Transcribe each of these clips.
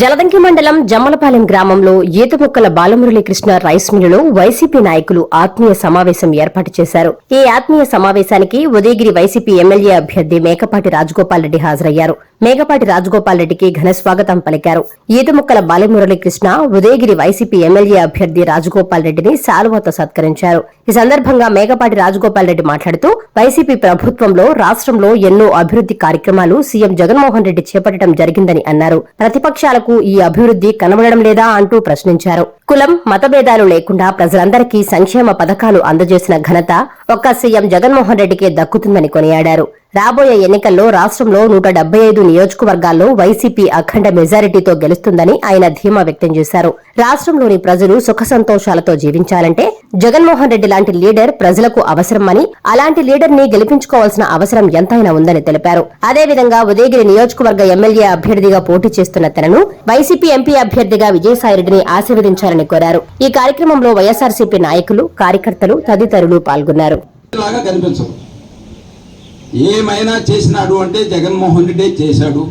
జలదంకి మండలం జమ్మలపాలెం గ్రామంలో ఈతముక్కల బాలమురళీకృష్ణ రైస్ మిల్లులో వైసీపీ నాయకులు ఆత్మీయ సమావేశం ఏర్పాటు చేశారు. ఈ ఆత్మీయ సమావేశానికి ఉదయగిరి వైసీపీ ఎమ్మెల్యే అభ్యర్థి మేకపాటి రాజగోపాల్ రెడ్డి హాజరయ్యారు. మేకపాటి రాజగోపాల్ రెడ్డికి ఘన స్వాగతం పలికారు. ఈతముక్కల బాలమురళీకృష్ణ ఉదయగిరి వైసీపీ ఎమ్మెల్యే అభ్యర్థి రాజగోపాల్ రెడ్డిని సాలువాతో సత్కరించారు. ఈ సందర్భంగా మేకపాటి రాజగోపాల్ రెడ్డి మాట్లాడుతూ వైసీపీ ప్రభుత్వంలో రాష్ట్రంలో ఎన్నో అభివృద్ధి కార్యక్రమాలు సీఎం జగన్మోహన్ రెడ్డి చేపట్టడం జరిగిందని అన్నారు. ప్రతిపక్షాలకు ఈ అభివృద్ధి కనబడడం లేదా అంటూ ప్రశ్నించారు. కులం మతభేదాలు లేకుండా ప్రజలందరికీ సంక్షేమ పథకాలు అందజేసిన ఘనత ఒక్క సీఎం జగన్మోహన్ రెడ్డికే దక్కుతుందని కొనియాడారు. రాబోయే ఎన్నికల్లో రాష్ట్రంలో నూట డెబ్బై ఐదు నియోజకవర్గాల్లో వైసీపీ అఖండ మెజారిటీతో గెలుస్తుందని ఆయన ధీమా వ్యక్తం చేశారు. రాష్ట్రంలోని ప్రజలు సుఖ సంతోషాలతో జీవించాలంటే జగన్మోహన్ రెడ్డి లాంటి లీడర్ ప్రజలకు అవసరమని అలాంటి లీడర్ని గెలిపించుకోవాల్సిన అవసరం ఎంతైనా ఉందని తెలిపారు. అదేవిధంగా ఉదయగిరి నియోజకవర్గ ఎమ్మెల్యే అభ్యర్థిగా పోటీ చేస్తున్న తనను వైసీపీ ఎంపీ అభ్యర్థిగా విజయసాయిరెడ్డిని ఆశీర్వదించాలని కోరారు. ఈ కార్యక్రమంలో వైఎస్ఆర్సీపీ నాయకులు కార్యకర్తలు తదితరులు పాల్గొన్నారు. లాగా కనిపించదు ఏమైనా చేసినాడు అంటే జగన్మోహన్ రెడ్డి చేశాడు.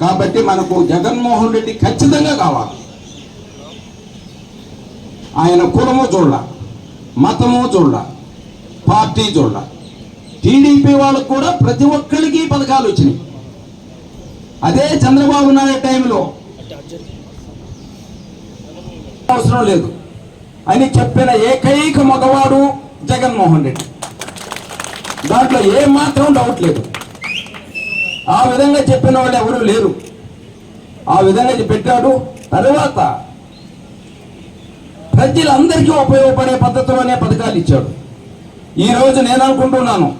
కాబట్టి మనకు జగన్మోహన్ రెడ్డి ఖచ్చితంగా కావాలి. ఆయన కులము చూడ మతము చూడ పార్టీ చూడ టీడీపీ వాళ్ళకు కూడా ప్రతి ఒక్కరికి పథకాలు వచ్చినాయి. అదే చంద్రబాబు నాయుడు టైంలో. అవసరం లేదు. అని చెప్పిన ఏకైక మగవాడు జగన్మోహన్ రెడ్డి. దాంట్లో ఏ మాత్రం డౌట్ లేదు. ఆ విధంగా చెప్పిన వాళ్ళు ఎవరూ లేరు. ఆ విధంగా పెట్టాడు. తర్వాత ప్రజలందరికీ ఉపయోగపడే పద్ధతిలోనే పథకాలు ఇచ్చాడు. ఈ రోజు నేను అనుకుంటున్నాను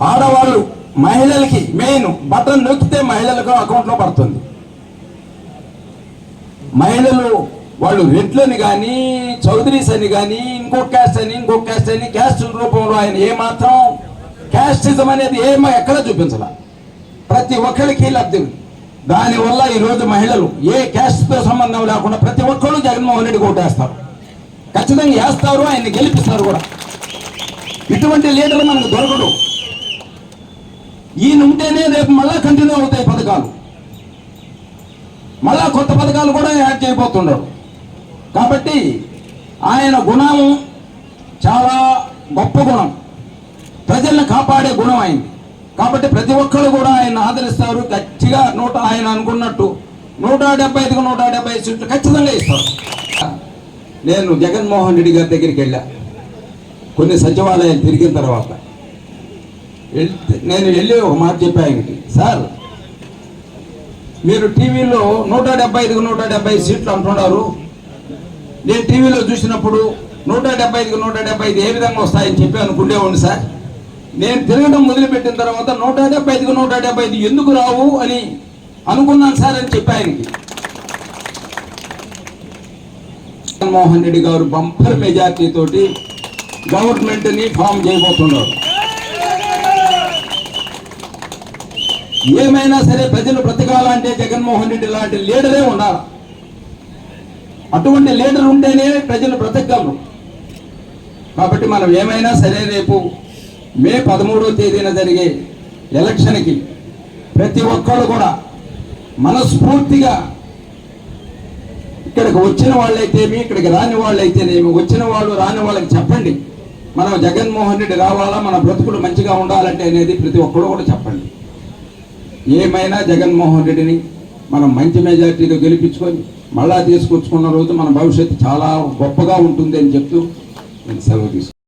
ఆడవాళ్ళు మహిళలకి మెయిన్ బటన్ నొక్కితే మహిళలకు అకౌంట్లో పడుతుంది. మహిళలు వాళ్ళు రెడ్లని కానీ చౌదరీస్ అని కానీ ఇంకొక క్యాస్ట్ అని ఇంకొక క్యాస్ట్ అని క్యాస్ట్ రూపంలో ఆయన ఏమాత్రం క్యాస్టిజం అనేది ఏమో ఎక్కడ చూపించాల. ప్రతి ఒక్కరికి లబ్ధి దానివల్ల ఈరోజు మహిళలు ఏ క్యాస్ట్తో సంబంధం లేకుండా ప్రతి ఒక్కరు జగన్మోహన్ రెడ్డి ఓటేస్తారు ఖచ్చితంగా వేస్తారు ఆయన్ని గెలిపిస్తారు కూడా. ఇటువంటి లీడర్లు మనకు దొరకడు ఈయన ఉంటేనే రేపు మళ్ళా కంటిన్యూ అవుతాయి పథకాలు. మళ్ళా కొత్త పథకాలు కూడా యాడ్ చేయబోతుండరు. కాబట్టి ఆయన గుణం చాలా గొప్ప గుణం. ప్రజల్ని కాపాడే గుణం అయింది కాబట్టి ప్రతి ఒక్కరు కూడా ఆయన ఆదరిస్తారు. గట్టిగా నూట ఆయన అనుకున్నట్టు నూట డెబ్బై ఐదుకు నూట డెబ్బై ఐదు సీట్లు ఖచ్చితంగా ఇస్తారు. నేను జగన్మోహన్ రెడ్డి గారి దగ్గరికి వెళ్ళా. కొన్ని సచివాలయాలు తిరిగిన తర్వాత. నేను వెళ్ళి ఒక మాట చెప్పా ఆయనకి. సార్ మీరు టీవీలో నూట డెబ్బై ఐదుకు నూట డెబ్బై ఐదు సీట్లు అంటున్నారు. నేను టీవీలో చూసినప్పుడు నూట డెబ్బై నూట డెబ్బై ఐదు ఏ విధంగా వస్తాయని చెప్పి అనుకునేవాడిని సార్. నేను తిరగడం మొదలుపెట్టిన తర్వాత నూట డెబ్బై ఐదుకి నూట డెబ్బై ఐదు ఎందుకు రావు అని అనుకున్నాను సార్ అని చెప్పి ఆయనకి. జగన్మోహన్ రెడ్డి గారు బంపర్ మెజార్టీ తోటి గవర్నమెంట్ని ఫామ్ చేయబోతున్నారు. ఏమైనా సరే ప్రజలు బ్రతకాలంటే జగన్మోహన్ రెడ్డి లాంటి లీడరే ఉండాలి. అటువంటి లీడర్ ఉంటేనే ప్రజలు బ్రతకగలరు. కాబట్టి మనం ఏమైనా సరే రేపు మే పదమూడవ తేదీన జరిగే ఎలక్షన్కి ప్రతి ఒక్కరు కూడా మనస్ఫూర్తిగా ఇక్కడికి వచ్చిన వాళ్ళైతేమి ఇక్కడికి రాని వాళ్ళైతేనేమి వచ్చిన వాళ్ళు రాని వాళ్ళకి చెప్పండి. మనం జగన్మోహన్ రెడ్డి రావాలా మన బ్రతుకులు మంచిగా ఉండాలంటే అనేది ప్రతి ఒక్కరు కూడా చెప్పండి. ఏమైనా జగన్మోహన్ రెడ్డిని మనం మంచి మెజార్టీతో గెలిపించుకొని మళ్ళా తీసుకొచ్చుకున్న రోజు మన భవిష్యత్తు చాలా గొప్పగా ఉంటుంది అని చెప్తూ నేను సెలవు తీసుకున్నాను